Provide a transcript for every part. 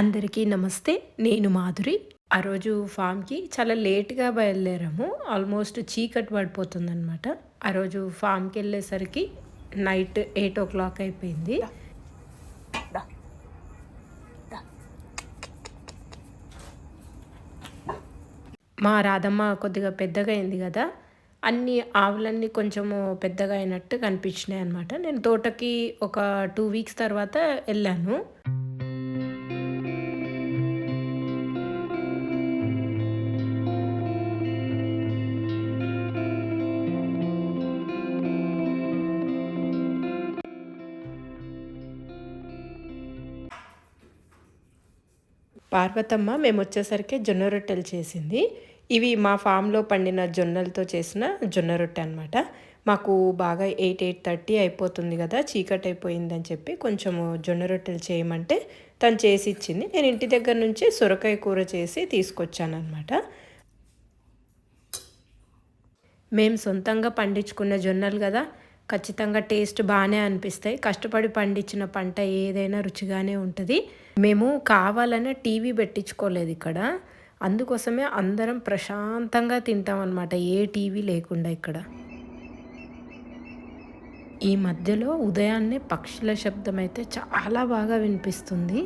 అందరికీ నమస్తే నేను మాధురి. ఆ రోజు ఫామ్కి చాలా లేట్గా బయలుదేరాము. ఆల్మోస్ట్ చీకటి పడిపోతుందన్నమాట. ఆ రోజు ఫామ్కి వెళ్ళేసరికి నైట్ ఎయిట్ ఓ క్లాక్ అయిపోయింది. మా రాధమ్మ కొద్దిగా పెద్దగా అయింది కదా. అన్ని ఆవులన్నీ కొంచెము పెద్దగా అయినట్టు కనిపించినాయి అనమాట నేను తోటకి ఒక టూ వీక్స్ తర్వాత వెళ్ళాను. పార్వతమ్మ మేము వచ్చేసరికి జొన్న రొట్టెలు చేసింది. ఇవి మా ఫామ్లో పండిన జొన్నలతో చేసిన జొన్న రొట్టె అనమాట మాకు బాగా ఎయిట్ ఎయిట్ థర్టీ అయిపోతుంది కదా చీకటి అయిపోయిందని చెప్పి కొంచెం జొన్న రొట్టెలు చేయమంటే తను చేసి ఇచ్చింది. నేను ఇంటి దగ్గర నుంచి సొరకాయ కూర చేసి తీసుకొచ్చాను అనమాట మేము సొంతంగా పండించుకున్న జొన్నలు కదా ఖచ్చితంగా టేస్ట్ బాగానే అనిపిస్తాయి. కష్టపడి పండించిన పంట ఏదైనా రుచిగానే ఉంటుంది. మేము కావాలనే టీవీ పెట్టించుకోలేదు ఇక్కడ. అందుకోసమే అందరం ప్రశాంతంగా తింటాం అనమాట ఏ టీవీ లేకుండా ఇక్కడ. ఈ మధ్యలో ఉదయాన్నే పక్షుల శబ్దం అయితే చాలా బాగా వినిపిస్తుంది.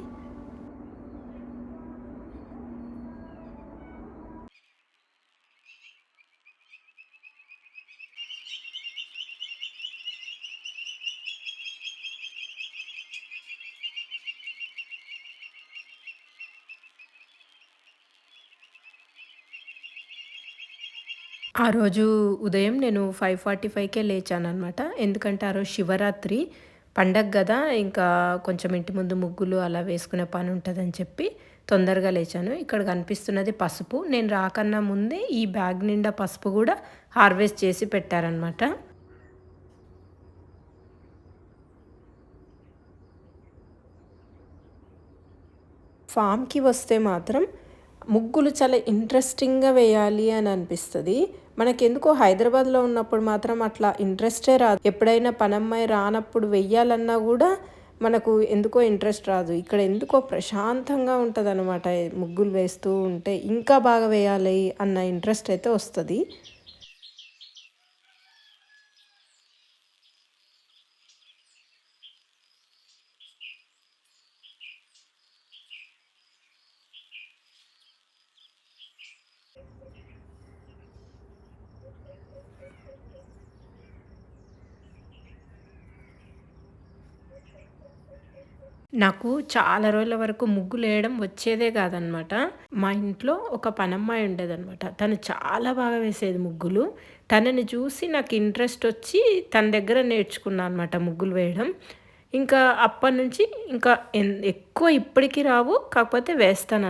ఆ రోజు ఉదయం నేను ఫైవ్ ఫార్టీ ఫైవ్కే లేచాను అనమాట ఎందుకంటే ఆ రోజు శివరాత్రి పండగ కదా ఇంకా కొంచెం ఇంటి ముందు ముగ్గులు అలా వేసుకునే పని ఉంటుందని చెప్పి తొందరగా లేచాను. ఇక్కడ కనిపిస్తున్నది పసుపు. నేను రాకన్నా ముందే ఈ బ్యాగ్ నిండా పసుపు కూడా హార్వెస్ట్ చేసి పెట్టారనమాట ఫామ్కి వస్తే మాత్రం ముగ్గులు చాలా ఇంట్రెస్టింగ్గా వేయాలి అని అనిపిస్తుంది. మనకెందుకో హైదరాబాద్లో ఉన్నప్పుడు మాత్రం అట్లా ఇంట్రెస్టే రాదు. ఎప్పుడైనా పనమ్మాయి రానప్పుడు వెయ్యాలన్నా కూడా మనకు ఎందుకో ఇంట్రెస్ట్ రాదు. ఇక్కడ ఎందుకో ప్రశాంతంగా ఉంటుంది అనమాట ముగ్గులు వేస్తూ ఉంటే ఇంకా బాగా వేయాలి అన్న ఇంట్రెస్ట్ అయితే వస్తుంది. నాకు చాలా రోజుల వరకు ముగ్గులు వేయడం వచ్చేదే కాదనమాట. మా ఇంట్లో ఒక పనమ్మాయి ఉండేదనమాట. తను చాలా బాగా వేసేది ముగ్గులు. తనని చూసి నాకు ఇంట్రెస్ట్ వచ్చి తన దగ్గర నేర్చుకున్నాను అనమాట ముగ్గులు వేయడం. ఇంకా అప్పటి నుంచి ఇంకా ఎక్కువ ఇప్పటికీ రావు కాకపోతే వేస్తాను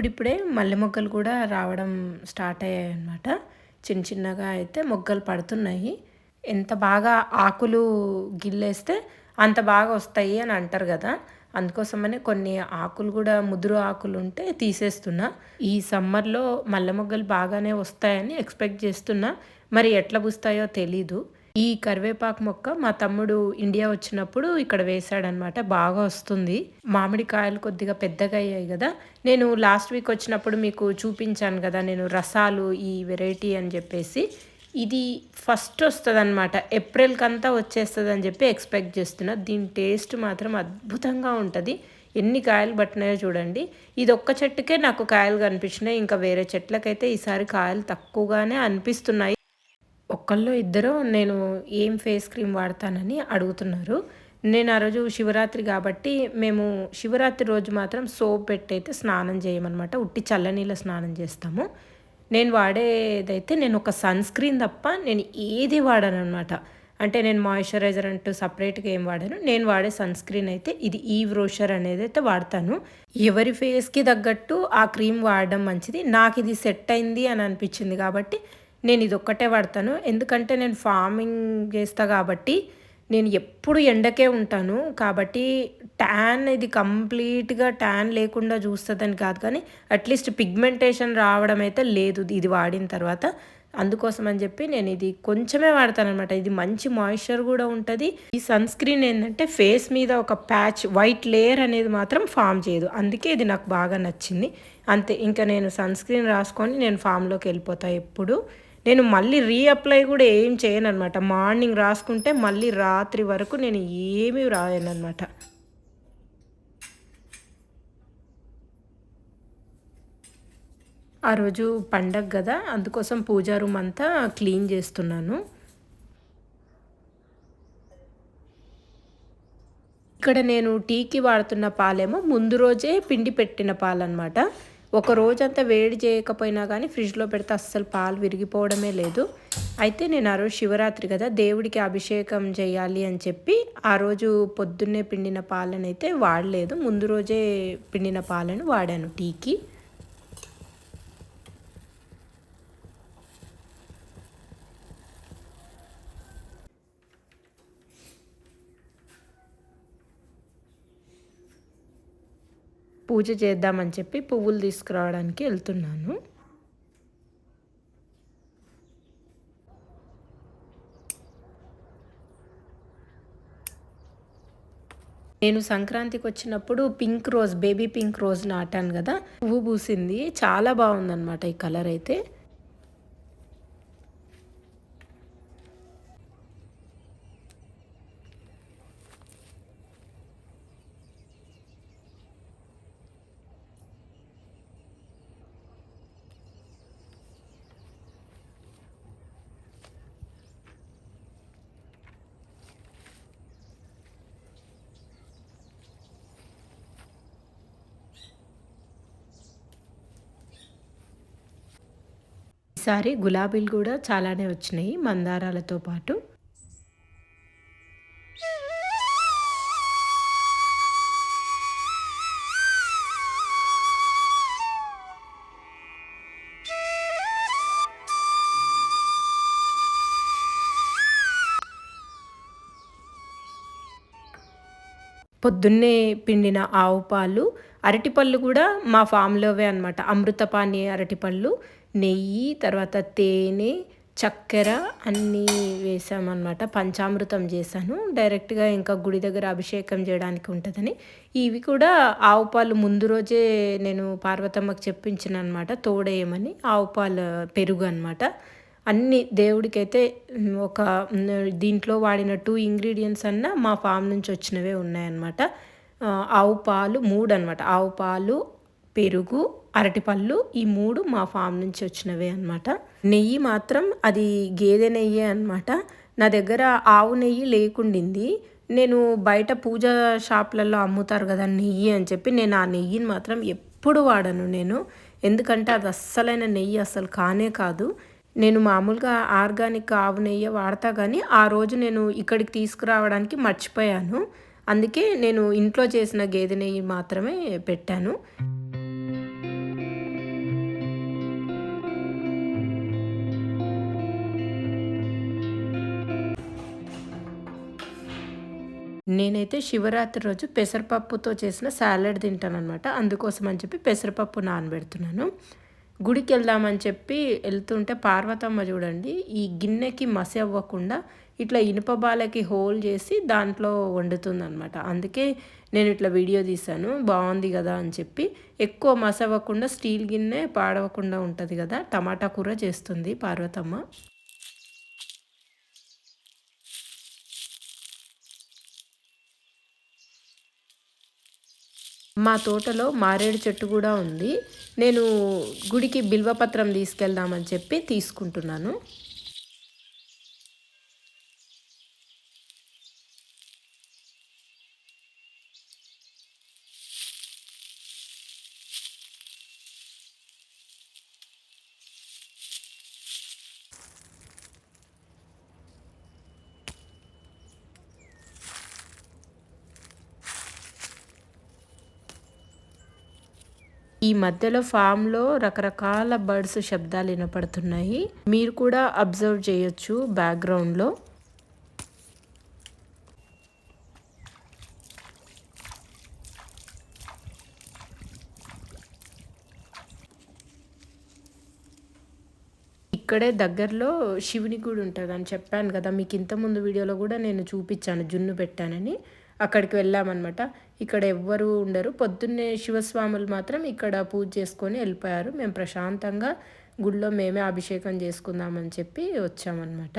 ఇప్పుడిప్పుడే మల్లె మొగ్గలు కూడా రావడం స్టార్ట్ అయ్యాయి అన్నమాట చిన్న చిన్నగా అయితే మొగ్గలు పడుతున్నాయి. ఎంత బాగా ఆకులు గిల్లేస్తే అంత బాగా వస్తాయి అని అంటారు కదా. అందుకోసమనే కొన్ని ఆకులు కూడా ముదురు ఆకులు ఉంటే తీసేస్తున్నా. ఈ సమ్మర్లో మల్లె మొగ్గలు బాగానే వస్తాయని ఎక్స్పెక్ట్ చేస్తున్నా. మరి ఎట్లా పూస్తాయో తెలీదు. ఈ కరివేపాకు మొక్క మా తమ్ముడు ఇండియా వచ్చినప్పుడు ఇక్కడ వేశాడనమాట. బాగా వస్తుంది. మామిడికాయలు కొద్దిగా పెద్దగా అయ్యాయి కదా. నేను లాస్ట్ వీక్ వచ్చినప్పుడు మీకు చూపించాను కదా నేను రసాలు ఈ వెరైటీ అని చెప్పేసి. ఇది ఫస్ట్ వస్తుంది అనమాట ఏప్రిల్కి అంతా వచ్చేస్తుంది అని చెప్పి ఎక్స్పెక్ట్ చేస్తున్నా. దీని టేస్ట్ మాత్రం అద్భుతంగా ఉంటుంది. ఎన్ని కాయలు పట్టినాయో చూడండి. ఇది ఒక్క చెట్టుకే నాకు కాయలు కనిపించినాయి. ఇంకా వేరే చెట్లకైతే ఈసారి కాయలు తక్కువగానే అనిపిస్తున్నాయి. ఒక్కళ్ళు ఇద్దరు నేను ఏం ఫేస్ క్రీమ్ వాడతానని అడుగుతున్నారు. నేను ఆ రోజు శివరాత్రి కాబట్టి మేము శివరాత్రి రోజు మాత్రం సోప్ పెట్టయితే స్నానం చేయమన్నమాట. ఉట్టి చల్లనీళ్ళ స్నానం చేస్తాము. నేను వాడేదైతే నేను ఒక సన్ స్క్రీన్ తప్ప నేను ఏది వాడాను అనమాట అంటే నేను మాయిశ్చరైజర్ అంటూ సపరేట్గా ఏం వాడాను. నేను వాడే సన్ స్క్రీన్ అయితే ఇది ఈ వ్రోషర్ అనేది అయితే వాడతాను. ఎవరి ఫేస్కి తగ్గట్టు ఆ క్రీమ్ వాడడం మంచిది. నాకు ఇది సెట్ అయింది అని అనిపించింది కాబట్టి నేను ఇది ఒక్కటే వాడతాను. ఎందుకంటే నేను ఫార్మింగ్ చేస్తా కాబట్టి నేను ఎప్పుడు ఎండకే ఉంటాను. కాబట్టి ట్యాన్ ఇది కంప్లీట్గా ట్యాన్ లేకుండా చూస్తుందని కాదు కానీ అట్లీస్ట్ పిగ్మెంటేషన్ రావడం అయితే లేదు ఇది వాడిన తర్వాత. అందుకోసం అని చెప్పి నేను ఇది కొంచెమే వాడతానమాట ఇది మంచి మాయిశ్చర్ కూడా ఉంటుంది. ఈ సన్ స్క్రీన్ ఏంటంటే ఫేస్ మీద ఒక ప్యాచ్ వైట్ లేయర్ అనేది మాత్రం ఫామ్ చేయదు. అందుకే ఇది నాకు బాగా నచ్చింది. అంతే ఇంకా నేను సన్ స్క్రీన్ రాసుకొని నేను ఫామ్లోకి వెళ్ళిపోతాను ఎప్పుడు. నేను మళ్ళీ రీఅప్లై కూడా ఏం చేయను అనమాట మార్నింగ్ రాసుకుంటే మళ్ళీ రాత్రి వరకు నేను ఏమీ రాయను అనమాట ఆ రోజు పండగ కదా అందుకోసం పూజా రూమ్ అంతా క్లీన్ చేస్తున్నాను. ఇక్కడ నేను టీకి వాడుతున్న పాలేమో ముందు రోజే పిండి పెట్టిన పాలన్నమాట. ఒక రోజంతా వేడి చేయకపోయినా కానీ ఫ్రిడ్జ్లో పెడితే అస్సలు పాలు విరిగిపోవడమే లేదు. అయితే నేను ఆ రోజు శివరాత్రి కదా దేవుడికి అభిషేకం చేయాలి అని చెప్పి ఆ రోజు పొద్దున్నే పిండిన పాలనైతే అయితే వాడలేదు. ముందు రోజే పిండిన పాలను వాడాను టీకి. పూజ చేద్దామని చెప్పి పువ్వులు తీసుకురావడానికి వెళ్తున్నాను. నేను సంక్రాంతికి వచ్చినప్పుడు pink rose baby pink rose నాటాను కదా పువ్వు పూసింది. చాలా బాగుందన్నమాట ఈ కలర్ అయితే. ఈసారి గులాబీలు కూడా చాలానే వచ్చినాయి మందారాలతో పాటు. పొద్దున్నే పిండిన ఆవు పాలు అరటిపళ్ళు కూడా మా ఫామ్లోవే అనమాట అమృతపాణి అరటిపళ్ళు నెయ్యి తర్వాత తేనె చక్కెర అన్నీ వేసామన్నమాట. పంచామృతం చేశాను. డైరెక్ట్గా ఇంకా గుడి దగ్గర అభిషేకం చేయడానికి ఉంటుందని. ఇవి కూడా ఆవు పాలు ముందు రోజే నేను పార్వతమ్మకు చెప్పించిన అనమాట తోడేయమని ఆవు పాలు పెరుగు అనమాట అన్ని దేవుడికైతే ఒక దీంట్లో వాడిన టూ ఇంగ్రీడియంట్స్ అన్న మా ఫామ్ నుంచి వచ్చినవే ఉన్నాయన్నమాట. ఆవు పాలు మూడు అనమాట ఆవు పాలు పెరుగు అరటిపళ్ళు ఈ మూడు మా ఫామ్ నుంచి వచ్చినవే అనమాట నెయ్యి మాత్రం అది గేదె నెయ్యి అనమాట నా దగ్గర ఆవు నెయ్యి లేకుండింది. నేను బయట పూజ షాప్లలో అమ్ముతారు కదా నెయ్యి అని చెప్పి నేను ఆ నెయ్యిని మాత్రం ఎప్పుడు వాడను నేను. ఎందుకంటే అది అస్సలైన నెయ్యి అస్సలు కానే కాదు. నేను మామూలుగా ఆర్గానిక్ ఆవు నెయ్యి వాడతా కానీ ఆ రోజు నేను ఇక్కడికి తీసుకురావడానికి మర్చిపోయాను. అందుకే నేను ఇంట్లో చేసిన గేదె నెయ్యి మాత్రమే పెట్టాను. నేనైతే శివరాత్రి రోజు పెసరపప్పుతో చేసిన సాలడ్ తింటానమాట అందుకోసం అని చెప్పి పెసరపప్పు నానబెడుతున్నాను. గుడికి వెళ్దామని చెప్పి వెళ్తుంటే పార్వతమ్మ చూడండి ఈ గిన్నెకి మసి అవ్వకుండా ఇట్లా ఇనుప బాలకి హోల్ చేసి దాంట్లో వండుతుందనమాట అందుకే నేను ఇట్లా వీడియో తీశాను బాగుంది కదా అని చెప్పి. ఎక్కువ మసవ్వకుండా అవ్వకుండా స్టీల్ గిన్నె పాడవకుండా ఉంటుంది కదా టమాటా కూర చేస్తుంది పార్వతమ్మ. మా తోటలో మారేడు చెట్టు కూడా ఉంది. నేను గుడికి బిల్వపత్రం తీసుకెళ్దామని చెప్పి తీసుకుంటున్నాను. మధ్యలో ఫామ్లో రకరకాల బర్డ్స్ శబ్దాలు వినపడుతున్నాయి. మీరు కూడా అబ్జర్వ్ చేయొచ్చు బ్యాక్గ్రౌండ్లో ఇక్కడే దగ్గరలో శివుని గుడి ఉంటుంది అని చెప్పాను కదా మీకు ఇంతకుముందు వీడియోలో కూడా నేను చూపించాను జున్ను పెట్టానని. అక్కడికి వెళ్ళామన్నమాట. ఇక్కడ ఎవ్వరూ ఉండరు. పొద్దున్నే శివస్వాములు మాత్రం ఇక్కడ పూజ చేసుకొని వెళ్ళిపోయారు. మేము ప్రశాంతంగా గుళ్ళో మేమే అభిషేకం చేసుకుందామని చెప్పి వచ్చామన్నమాట.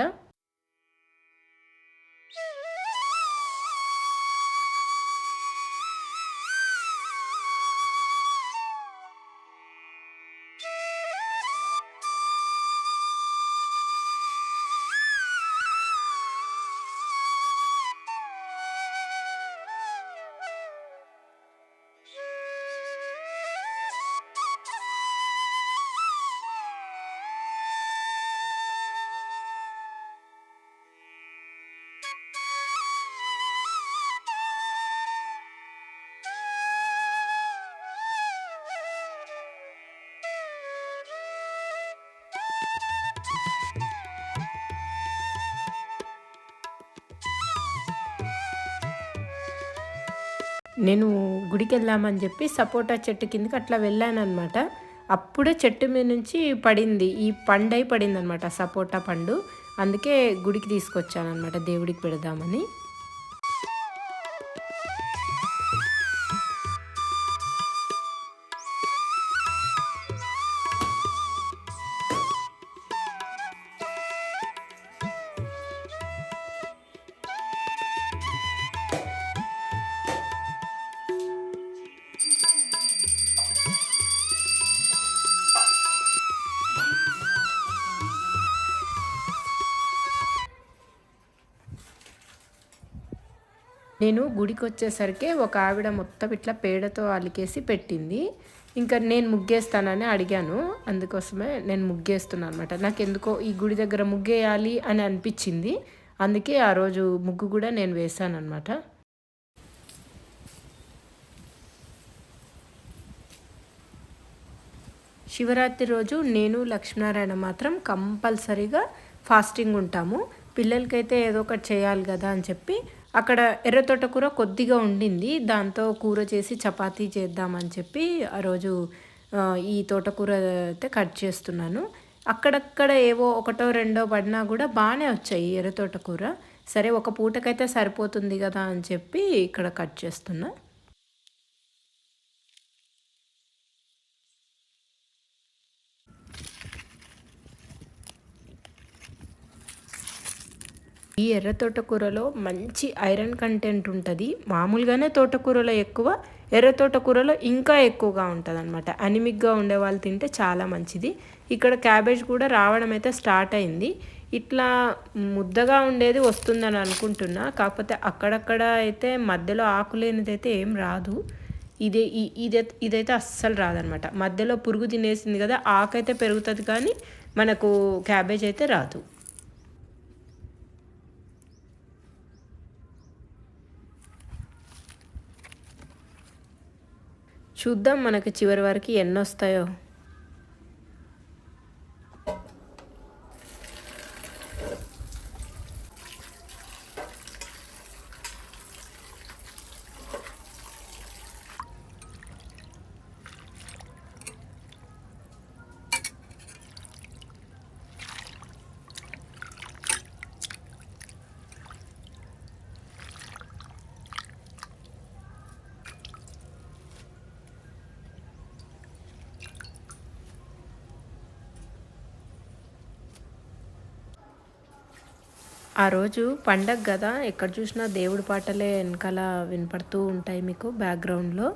నేను గుడికి వెళ్దామని చెప్పి సపోటా చెట్టు కిందకి అట్లా వెళ్ళానమాట అప్పుడే చెట్టు మీద నుంచి పడింది. ఈ పండై పడింది అనమాట సపోటా పండు. అందుకే గుడికి తీసుకొచ్చానమాట దేవుడికి పెడదామని. నేను గుడికి వచ్చేసరికి ఒక ఆవిడ మొత్తం ఇట్లా పేడతో అలికేసి పెట్టింది. ఇంకా నేను ముగ్గేస్తానని అడిగాను. అందుకోసమే నేను ముగ్గేస్తున్నాను అనమాట నాకు ఎందుకో ఈ గుడి దగ్గర ముగ్గేయాలి అని అనిపించింది. అందుకే ఆ రోజు ముగ్గు కూడా నేను వేసాను అనమాట శివరాత్రి రోజు నేను లక్ష్మీనారాయణ మాత్రం కంపల్సరీగా ఫాస్టింగ్ ఉంటాము. పిల్లలకైతే ఏదో ఒకటి చేయాలి కదా అని చెప్పి అక్కడ ఎర్ర తోటకూర కొద్దిగా ఉండింది. దాంతో కూర చేసి చపాతీ చేద్దామని చెప్పి ఆ రోజు ఈ తోటకూర అయితే కట్ చేస్తున్నాను. అక్కడక్కడ ఏవో ఒకటో రెండో పడినా కూడా బాగానే వచ్చాయి ఎర్ర తోటకూర సరే ఒక పూటకైతే సరిపోతుంది కదా అని చెప్పి ఇక్కడ కట్ చేస్తున్నా. ఈ ఎర్ర తోటకూరలో మంచి ఐరన్ కంటెంట్ ఉంటుంది. మామూలుగానే తోటకూరలో ఎక్కువ ఎర్ర తోటకూరలో ఇంకా ఎక్కువగా ఉంటుంది అనమాట అనిమిక్గా ఉండే వాళ్ళు తింటే చాలా మంచిది. ఇక్కడ క్యాబేజ్ కూడా రావడం అయితే స్టార్ట్ అయింది. ఇట్లా ముద్దగా ఉండేది వస్తుందని అనుకుంటున్నా. కాకపోతే అక్కడక్కడ అయితే మధ్యలో ఆకులేనిది అయితే ఏం రాదు. ఇదే ఇదే ఇదైతే అస్సలు రాదనమాట మధ్యలో పురుగు తినేసింది కదా ఆకైతే పెరుగుతుంది కానీ మనకు క్యాబేజ్ అయితే రాదు. చూద్దాం మనకి చివరి వరకు ఎన్ని వస్తాయో ఆ రోజు పండగ కదా ఎక్కడ చూసినా దేవుడి పాటలే వెనకాల వినపడుతూ ఉంటాయి మీకు బ్యాక్గ్రౌండ్లో.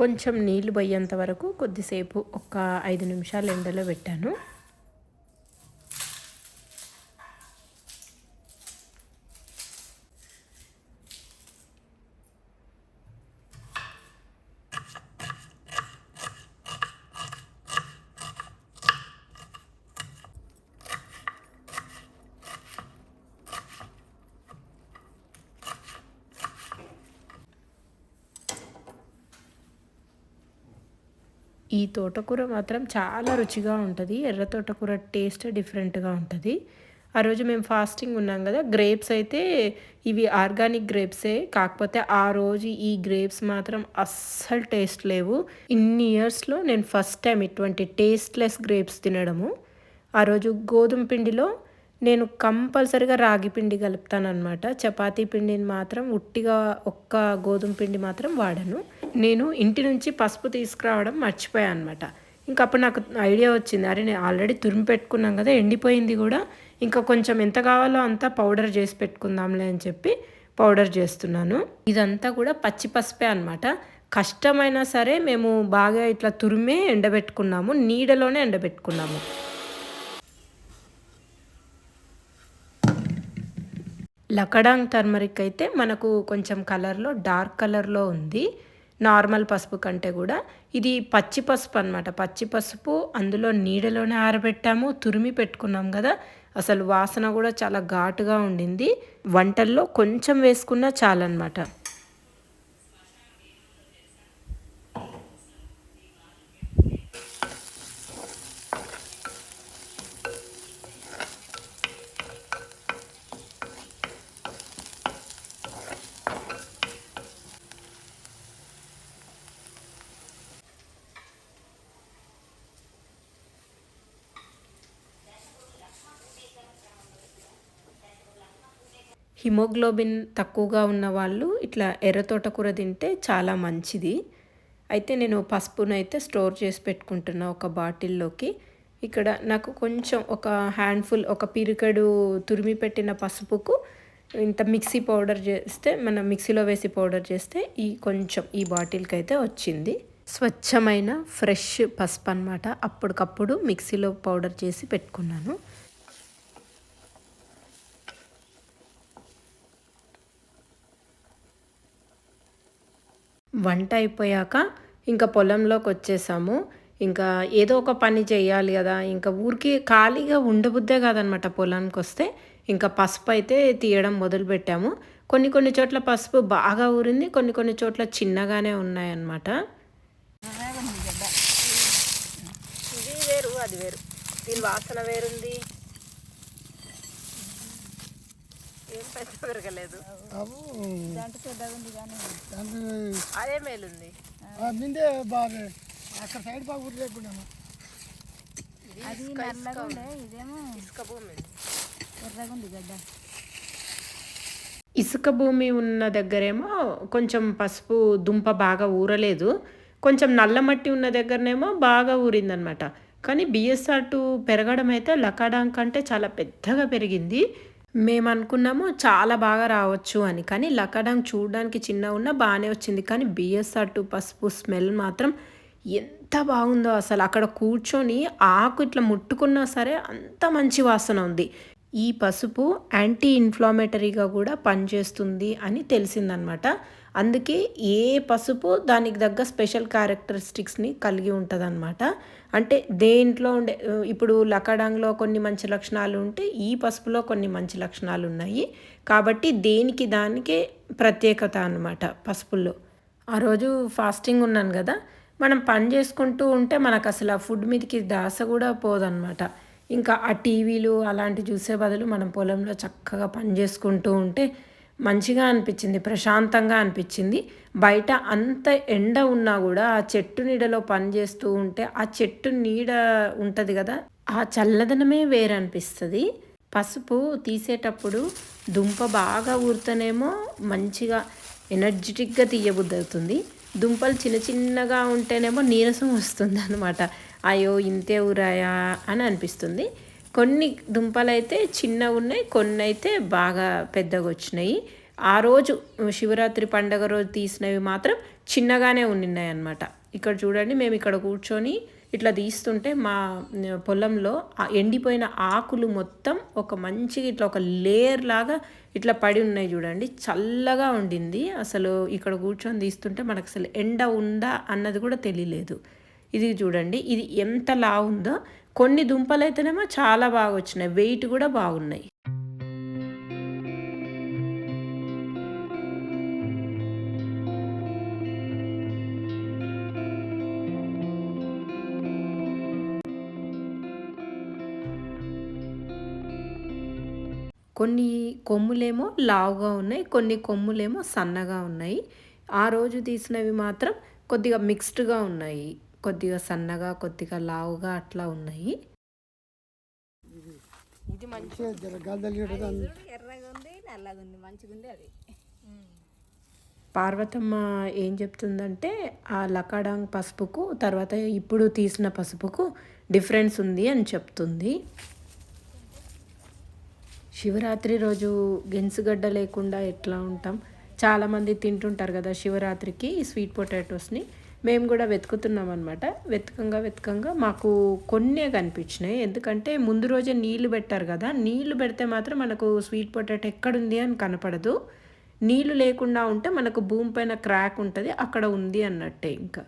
కొంచెం నీళ్ళు పోయేంత వరకు కొద్దిసేపు ఒక ఐదు నిమిషాలు ఎండలో పెట్టాను. తోటకూర మాత్రం చాలా రుచిగా ఉంటుంది. ఎర్ర తోటకూర టేస్ట్ డిఫరెంట్గా ఉంటుంది. ఆ రోజు మేము ఫాస్టింగ్ ఉన్నాం కదా గ్రేప్స్ అయితే ఇవి ఆర్గానిక్ గ్రేప్సే. కాకపోతే ఆ రోజు ఈ గ్రేప్స్ మాత్రం అస్సలు టేస్ట్ లేవు. ఇన్ని ఇయర్స్లో నేను ఫస్ట్ టైం ఇటువంటి టేస్ట్లెస్ గ్రేప్స్ తినడము. ఆ రోజు గోధుమ పిండిలో నేను కంపల్సరిగా రాగి పిండి కలుపుతానమాట చపాతీ పిండిని మాత్రం ఉట్టిగా ఒక్క గోధుమ పిండి మాత్రం వాడను. నేను ఇంటి నుంచి పసుపు తీసుకురావడం మర్చిపోయాను అనమాట ఇంకా అప్పుడు నాకు ఐడియా వచ్చింది అరే నేను ఆల్రెడీ తురిమి పెట్టుకున్నాం కదా ఎండిపోయింది కూడా ఇంకా కొంచెం ఎంత కావాలో అంతా పౌడర్ చేసి పెట్టుకుందాంలే అని చెప్పి పౌడర్ చేస్తున్నాను. ఇదంతా కూడా పచ్చి పసుపే అనమాట కష్టమైనా సరే మేము బాగా ఇట్లా తురిమే ఎండబెట్టుకున్నాము నీడలోనే ఎండబెట్టుకున్నాము. లకడాంగ్ టర్మరిక్ అయితే మనకు కొంచెం కలర్లో డార్క్ కలర్లో ఉంది. నార్మల్ పసుపు కంటే కూడా. ఇది పచ్చి పసుపు అనమాట పచ్చి పసుపు అందులో నీడలోనే ఆరబెట్టాము తురిమి పెట్టుకున్నాం కదా. అసలు వాసన కూడా చాలా ఘాటుగా ఉండింది. వంటల్లో కొంచెం వేసుకున్నా చాలన్నమాట. హిమోగ్లోబిన్ తక్కువగా ఉన్న వాళ్ళు ఇట్లా ఎర్ర తోటకూర తింటే చాలా మంచిది. అయితే నేను పసుపునైతే స్టోర్ చేసి పెట్టుకుంటున్నా ఒక బాటిల్లోకి. ఇక్కడ నాకు కొంచెం ఒక హ్యాండ్ఫుల్ ఒక పిరికడు తురిమి పెట్టిన పసుపుకు ఇంత మిక్సీ పౌడర్ చేస్తే మనం మిక్సీలో వేసి పౌడర్ చేస్తే ఈ కొంచెం ఈ బాటిల్కి అయితే వచ్చింది. స్వచ్ఛమైన ఫ్రెష్ పసుపు అనమాట అప్పటికప్పుడు మిక్సీలో పౌడర్ చేసి పెట్టుకున్నాను. వంట అయిపోయాక ఇంకా పొలంలోకి వచ్చేసాము ఇంకా ఏదో ఒక పని చేయాలి కదా. ఇంకా ఊరికి ఖాళీగా ఉండబుద్దే కాదనమాట పొలానికి వస్తే ఇంకా పసుపు అయితే తీయడం మొదలుపెట్టాము. కొన్ని కొన్ని చోట్ల పసుపు బాగా ఊరింది కొన్ని కొన్ని చోట్ల చిన్నగానే ఉన్నాయన్నమాట. ఇది వేరు అది వేరు. దీని వాసన వేరుంది ఏం పెద్ద పెరగలేదు అదే మేలుంది. మిందే బాగా అక్కడ సైడ్ బాగా ఊరు లేకుండా అది ఇదేమో ఇసుక భూమి. గడ్డ. ఇసుక భూమి ఉన్న దగ్గరేమో కొంచెం పసుపు దుంప బాగా ఊరలేదు. కొంచెం నల్ల మట్టి ఉన్న దగ్గరనేమో బాగా ఊరిందనమాట. కానీ బిఎస్ఆర్ టూ పెరగడం అయితే లకాడాం కంటే చాలా పెద్దగా పెరిగింది. మేము అనుకున్నాము చాలా బాగా రావచ్చు అని. కానీ లకాడాంగ్ చూడడానికి చిన్న ఉన్న బాగానే వచ్చింది. కానీ బిఎస్ఆర్ టూ పసుపు స్మెల్ మాత్రం ఎంత బాగుందో అసలు. అక్కడ కూర్చొని ఆకు ఇట్లా ముట్టుకున్నా సరే అంత మంచి వాసన ఉంది. ఈ పసుపు యాంటీ ఇన్ఫ్లామేటరీగా కూడా పనిచేస్తుంది అని తెలిసిందనమాట. అందుకే ఏ పసుపు దానికి తగ్గ స్పెషల్ క్యారెక్టరిస్టిక్స్ని కలిగి ఉంటుందన్నమాట. అంటే దేంట్లో ఉండే ఇప్పుడు లకడాంగ్లో కొన్ని మంచి లక్షణాలు ఉంటే ఈ పసుపులో కొన్ని మంచి లక్షణాలు ఉన్నాయి. కాబట్టి దేనికి దానికే ప్రత్యేకత అనమాట పసుపుల్లో. ఆ రోజు ఫాస్టింగ్ ఉన్నాను కదా మనం పని చేసుకుంటూ ఉంటే మనకు అసలు ఆ ఫుడ్ మీదకి దాస కూడా పోదన్నమాట. ఇంకా ఆ టీవీలు అలాంటి చూసే బదులు మనం పొలంలో చక్కగా పని చేసుకుంటూ ఉంటే మంచిగా అనిపించింది ప్రశాంతంగా అనిపించింది. బయట అంత ఎండ ఉన్నా కూడా ఆ చెట్టు నీడలో పని చేస్తూ ఉంటే ఆ చెట్టు నీడ ఉంటుంది కదా ఆ చల్లదనమే వేరనిపిస్తుంది. పసుపు తీసేటప్పుడు దుంప బాగా ఊరితేనేమో మంచిగా ఎనర్జెటిక్గా తీయబుద్ధి అవుతుంది దుంపలు చిన్న చిన్నగా ఉంటేనేమో నీరసం వస్తుంది అనమాట అయ్యో ఇంతే ఊరాయా అని అనిపిస్తుంది. కొన్ని దుంపలు అయితే చిన్నగా ఉన్నాయి కొన్ని అయితే బాగా పెద్దగా వచ్చినాయి. ఆ రోజు శివరాత్రి పండగ రోజు తీసినవి మాత్రం చిన్నగానే ఉండినాయి అన్నమాట. ఇక్కడ చూడండి మేము ఇక్కడ కూర్చొని ఇట్లా తీస్తుంటే మా పొలంలో ఎండిపోయిన ఆకులు మొత్తం ఒక మంచిగా ఇట్లా ఒక లేయర్ లాగా ఇట్లా పడి ఉన్నాయి చూడండి. చల్లగా ఉండింది. అసలు ఇక్కడ కూర్చొని తీస్తుంటే మనకు అసలు ఎండ ఉందా అన్నది కూడా తెలియలేదు. ఇది చూడండి ఇది ఎంత లా ఉందో కొన్ని దుంపలు అయితేనేమో చాలా బాగా వచ్చినాయి వెయిట్ కూడా బాగున్నాయి. కొన్ని కొమ్ములేమో లావుగా ఉన్నాయి. కొన్ని కొమ్ములేమో సన్నగా ఉన్నాయి. ఆ రోజు తీసినవి మాత్రం కొద్దిగా మిక్స్డ్గా ఉన్నాయి. కొద్దిగా సన్నగా కొద్దిగా లావుగా అట్లా ఉన్నాయి. ఇది మంచి మంచిగా ఎర్రగా ఉంది నల్లగా ఉంది మంచిగా ఉంది అది. పార్వతమ్మ ఏం చెప్తుందంటే ఆ లకాడాంగ్ పసుపుకు తర్వాత ఇప్పుడు తీసిన పసుపుకు డిఫరెన్స్ ఉంది అని చెప్తుంది. శివరాత్రి రోజు గెన్సుగడ్డ లేకుండా ఎట్లా ఉంటాం? చాలామంది తింటుంటారు కదా శివరాత్రికి ఈ స్వీట్ పొటాటోస్ని మేము కూడా వెతుకుతున్నాం అనమాట వెతకంగా వెతకంగా మాకు కొన్నే కనిపించినాయి. ఎందుకంటే ముందు రోజే నీళ్ళు పెట్టారు కదా. నీళ్ళు పెడితే మాత్రం మనకు స్వీట్ పొటాటో ఎక్కడుంది అని కనపడదు. నీళ్ళు లేకుండా ఉంటే మనకు భూమి పైన క్రాక్ ఉంటుంది అక్కడ ఉంది అన్నట్టే ఇంకా.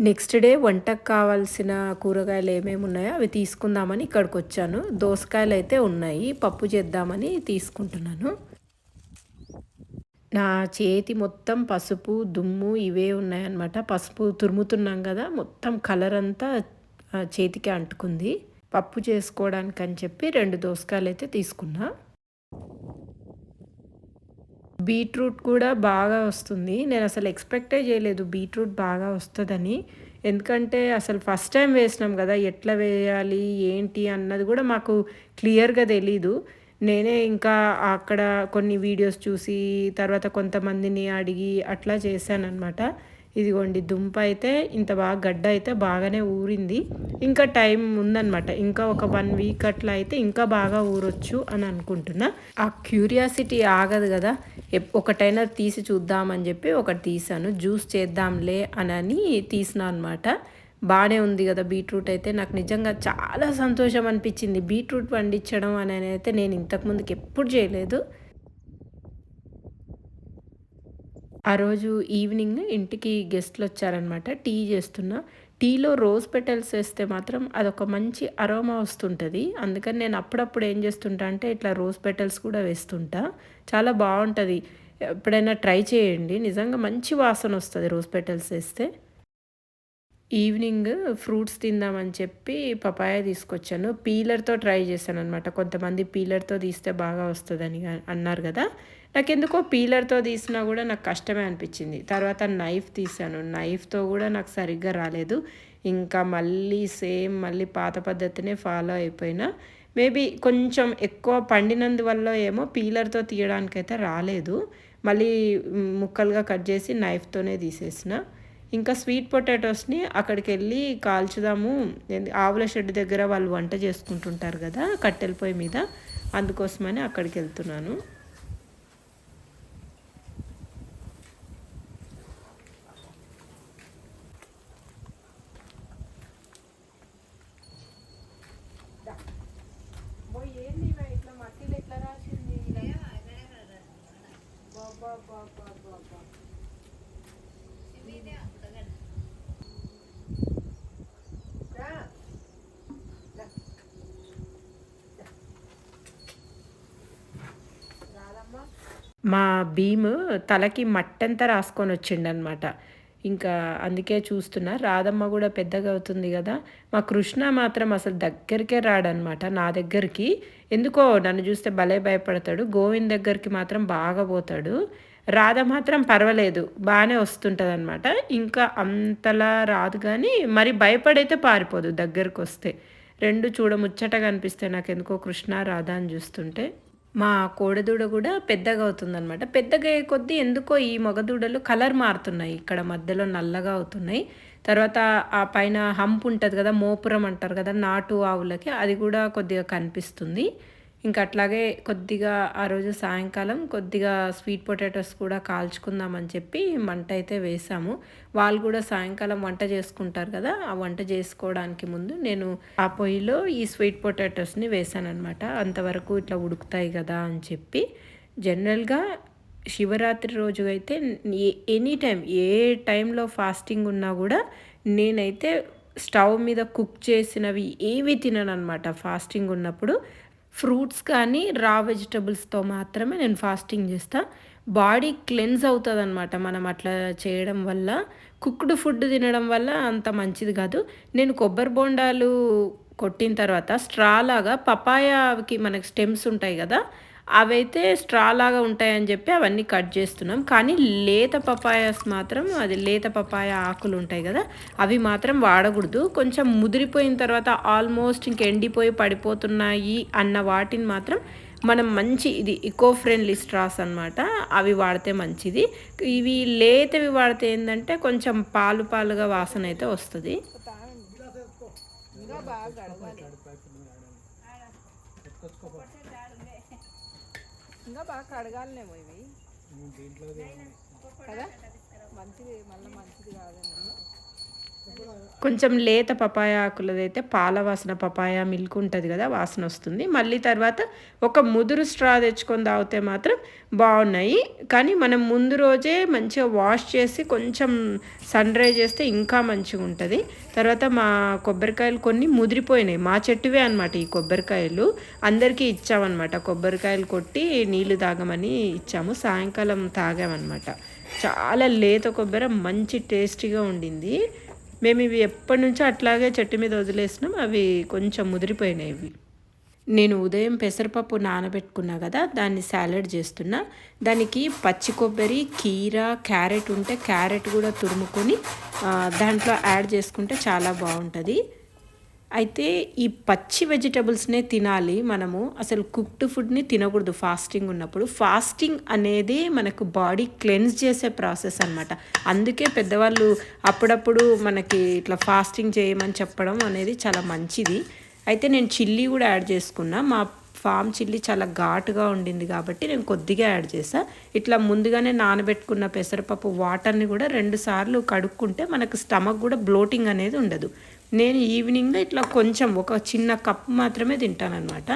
నెక్స్ట్ డే వంటకు కావాల్సిన కూరగాయలు ఏమేమి ఉన్నాయో అవి తీసుకుందామని ఇక్కడికి వచ్చాను. దోసకాయలు అయితే ఉన్నాయి. పప్పు చేద్దామని తీసుకుంటున్నాను. నా చేతి మొత్తం పసుపు దుమ్ము ఇవే ఉన్నాయన్నమాట. పసుపు తురుముతున్నాం కదా మొత్తం కలర్ అంతా చేతికి అంటుకుంది. పప్పు చేసుకోవడానికి అని చెప్పి రెండు దోసకాయలు అయితే తీసుకున్నా. బీట్రూట్ కూడా బాగా వస్తుంది. నేను అసలు ఎక్స్పెక్టే చేయలేదు బీట్రూట్ బాగా వస్తుందని. ఎందుకంటే అసలు ఫస్ట్ టైం వేసినాం కదా ఎట్లా వేయాలి ఏంటి అన్నది కూడా మాకు క్లియర్గా తెలీదు. నేనే ఇంకా అక్కడ కొన్ని వీడియోస్ చూసి తర్వాత కొంతమందిని అడిగి అట్లా చేశానన్నమాట. ఇదిగోండి దుంప అయితే ఇంత బాగా గడ్డ అయితే బాగానే ఊరింది. ఇంకా టైం ఉందనమాట ఇంకా ఒక వన్ వీక్ అట్లా అయితే ఇంకా బాగా ఊరొచ్చు అని అనుకుంటున్నా. ఆ క్యూరియాసిటీ ఆగదు కదా. ఎప్- ఒకటైనా తీసి చూద్దామని చెప్పి ఒకటి తీసాను. జ్యూస్ చేద్దాంలే అని తీసిన అనమాట బాగానే ఉంది కదా బీట్రూట్ అయితే. నాకు నిజంగా చాలా సంతోషం అనిపించింది బీట్రూట్ పండించడం అని అయితే నేను ఇంతకుముందుకు ఎప్పుడు చేయలేదు. ఆ రోజు ఈవినింగ్ ఇంటికి గెస్ట్లు వచ్చారనమాట టీ చేస్తున్నా. టీలో రోజ్ పెటల్స్ వేస్తే మాత్రం అదొక మంచి అరోమా వస్తుంటుంది. అందుకని నేను అప్పుడప్పుడు ఏం చేస్తుంటా అంటే ఇట్లా రోజ్ పెటల్స్ కూడా వేస్తుంటా. చాలా బాగుంటుంది. ఎప్పుడైనా ట్రై చేయండి. నిజంగా మంచి వాసన వస్తుంది రోజ్ పెటల్స్ వేస్తే. ఈవినింగ్ ఫ్రూట్స్ తిందామని చెప్పి పపాయ తీసుకొచ్చాను. పీలర్తో ట్రై చేశాను అనమాట కొంతమంది పీలర్తో తీస్తే బాగా వస్తుందని అన్నారు కదా. నాకెందుకో పీలర్తో తీసినా కూడా నాకు కష్టమే అనిపించింది. తర్వాత నైఫ్ తీసాను నైఫ్తో కూడా నాకు సరిగ్గా రాలేదు. ఇంకా మళ్ళీ సేమ్ మళ్ళీ పాత పద్ధతినే ఫాలో అయిపోయినా. మేబీ కొంచెం ఎక్కువ పండినందువల్ల ఏమో పీలర్తో తీయడానికైతే రాలేదు. మళ్ళీ ముక్కలుగా కట్ చేసి నైఫ్తోనే తీసేసిన. ఇంకా స్వీట్ పొటాటోస్ని అక్కడికి వెళ్ళి కాల్చుదాము ఆవుల షెడ్ దగ్గర వాళ్ళు వంట చేసుకుంటుంటారు కదా కట్టెల పొయ్యి మీద. అందుకోసమని అక్కడికి వెళ్తున్నాను మా భీమ్ తలకి మట్టంతా రాసుకొని వచ్చిండనమాట ఇంకా అందుకే చూస్తున్నా రాధమ్మ కూడా పెద్దగా అవుతుంది కదా. మా కృష్ణ మాత్రం అసలు దగ్గరికే రాడనమాట నా దగ్గరికి. ఎందుకో నన్ను చూస్తే భలే భయపడతాడు. గోవింద్ దగ్గరికి మాత్రం బాగా పోతాడు. రాధ మాత్రం పర్వాలేదు బాగానే వస్తుంటుంది అనమాట ఇంకా అంతలా రాదు కానీ మరి భయపడైతే పారిపోదు దగ్గరకు వస్తే రెండు చూడముచ్చటగా అనిపిస్తాయి నాకు ఎందుకో కృష్ణ రాధ అని చూస్తుంటే మా కోడదూడ కూడా పెద్దగా అవుతుందన్నమాట. పెద్దగా అయ్యే కొద్దీ ఎందుకో ఈ మగదూడలు కలర్ మారుతున్నాయి. ఇక్కడ మధ్యలో నల్లగా అవుతున్నాయి. తర్వాత ఆ పైన హంప్ ఉంటుంది కదా మోపురం అంటారు కదా నాటు ఆవులకి అది కూడా కొద్దిగా కనిపిస్తుంది. ఇంకా అట్లాగే కొద్దిగా ఆ రోజు సాయంకాలం కొద్దిగా స్వీట్ పొటాటోస్ కూడా కాల్చుకుందామని చెప్పి మంట అయితే వేసాము. వాళ్ళు కూడా సాయంకాలం వంట చేసుకుంటారు కదా ఆ వంట చేసుకోవడానికి ముందు నేను ఆ పొయ్యిలో ఈ స్వీట్ పొటాటోస్ని వేసాను అనమాట అంతవరకు ఇట్లా ఉడుకుతాయి కదా అని చెప్పి. జనరల్గా శివరాత్రి రోజు అయితే ఎనీ టైం ఏ టైంలో ఫాస్టింగ్ ఉన్నా కూడా నేనైతే స్టవ్ మీద కుక్ చేసినవి ఏవి తినను అనమాట ఫాస్టింగ్ ఉన్నప్పుడు ఫ్రూట్స్ కానీ రా వెజిటబుల్స్తో మాత్రమే నేను ఫాస్టింగ్ చేస్తా. బాడీ క్లెన్స్ అవుతుంది అనమాట మనం అట్లా చేయడం వల్ల. కుక్డ్ ఫుడ్ తినడం వల్ల అంత మంచిది కాదు. నేను కొబ్బరి బోండాలు కొట్టిన తర్వాత స్ట్రా లాగా పపాయాకి మనకి స్టెమ్స్ ఉంటాయి కదా అవైతే స్ట్రా లాగా ఉంటాయని చెప్పి అవన్నీ కట్ చేస్తున్నాం. కానీ లేత పపాయాస్ మాత్రం అది లేత పపాయ ఆకులు ఉంటాయి కదా అవి మాత్రం వాడకూడదు. కొంచెం ముదిరిపోయిన తర్వాత ఆల్మోస్ట్ ఇంక ఎండిపోయి పడిపోతున్నాయి అన్న వాటిని మాత్రం మనం మంచి ఇది ఇకో ఫ్రెండ్లీ స్ట్రాస్ అనమాట అవి వాడితే మంచిది. ఇవి లేతవి వాడితే ఏంటంటే కొంచెం పాలు పాలుగా వాసన అయితే వస్తుంది. ఇంకా బాగా గడవాలి ఇంకా బాగా కడగాలనేమో ఇవి కదా మంచిది మళ్ళీ మంచిది కాదేమో కొంచెం లేత పపాయ ఆకులదైతే పాల వాసన పపాయ మిల్క్ ఉంటుంది కదా వాసన వస్తుంది. మళ్ళీ తర్వాత ఒక ముదురు స్ట్రా తెచ్చుకొని తాగితే మాత్రం బాగున్నాయి. కానీ మనం ముందు రోజే మంచిగా వాష్ చేసి కొంచెం సన్ డ్రై చేస్తే ఇంకా మంచిగా ఉంటుంది. తర్వాత మా కొబ్బరికాయలు కొన్ని ముదిరిపోయినాయి. మా చెట్టువే అనమాట ఈ కొబ్బరికాయలు. అందరికీ ఇచ్చామన్నమాట. కొబ్బరికాయలు కొట్టి నీళ్ళు తాగమని ఇచ్చాము. సాయంకాలం తాగామన్నమాట. చాలా లేత కొబ్బరి మంచి టేస్టీగా ఉండింది. మేము ఇవి ఎప్పటి నుంచో అట్లాగే చెట్టు మీద వదిలేసినాం. అవి కొంచెం ముదిరిపోయినాయి ఇవి. నేను ఉదయం పెసరపప్పు నానబెట్టుకున్నా కదా దాన్ని సాలెడ్ చేస్తున్నా. దానికి పచ్చి కొబ్బరి కీర క్యారెట్ ఉంటే క్యారెట్ కూడా తురుముకొని దాంట్లో యాడ్ చేసుకుంటే చాలా బాగుంటుంది. అయితే ఈ పచ్చి వెజిటబుల్స్నే తినాలి మనము. అసలు కుక్డ్ ఫుడ్ని తినకూడదు ఫాస్టింగ్ ఉన్నప్పుడు. ఫాస్టింగ్ అనేది మనకు బాడీ క్లెన్స్ చేసే ప్రాసెస్ అనమాట అందుకే పెద్దవాళ్ళు అప్పుడప్పుడు మనకి ఇట్లా ఫాస్టింగ్ చేయమని చెప్పడం అనేది చాలా మంచిది. అయితే నేను చిల్లీ కూడా యాడ్ చేసుకున్నా. మా ఫామ్ చిల్లీ చాలా ఘాటుగా ఉండింది కాబట్టి నేను కొద్దిగా యాడ్ చేసా. ఇట్లా ముందుగానే నానబెట్టుకున్న పెసరపప్పు వాటర్ని కూడా రెండు సార్లు కడుక్కుంటే మనకు స్టమక్ కూడా బ్లోటింగ్ అనేది ఉండదు. నేను ఈవినింగ్లో ఇట్లా కొంచెం ఒక చిన్న కప్ మాత్రమే తింటానన్నమాట.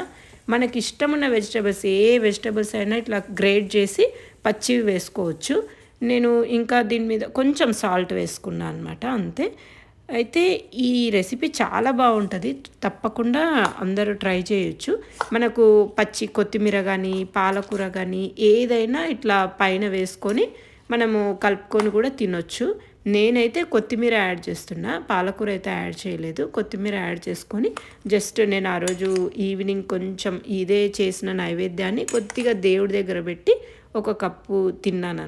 మనకి ఇష్టమున్న వెజిటబుల్స్ ఏ వెజిటబుల్స్ అయినా ఇట్లా గ్రేట్ చేసి పచ్చివి వేసుకోవచ్చు. నేను ఇంకా దీని మీద కొంచెం సాల్ట్ వేసుకున్నాను అనమాట అంతే. అయితే ఈ రెసిపీ చాలా బాగుంటుంది తప్పకుండా అందరూ ట్రై చేయొచ్చు. మనకు పచ్చి కొత్తిమీర కానీ పాలకూర కానీ ఏదైనా ఇట్లా పైన వేసుకొని మనము కలుపుకొని కూడా తినొచ్చు. నేనైతే కొత్తిమీర యాడ్ చేస్తున్నా. పాలకూర అయితే యాడ్ చేయలేదు. కొత్తిమీర యాడ్ చేసుకొని జస్ట్ నేను ఆ రోజు ఈవినింగ్ కొంచెం ఇదే చేసిన నైవేద్యాన్ని కొద్దిగా దేవుడి దగ్గర పెట్టి ఒక కప్పు తిన్నాను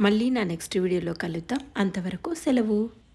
మళ్ళీ నా నెక్స్ట్ వీడియోలో కలుద్దాం. అంతవరకు సెలవు.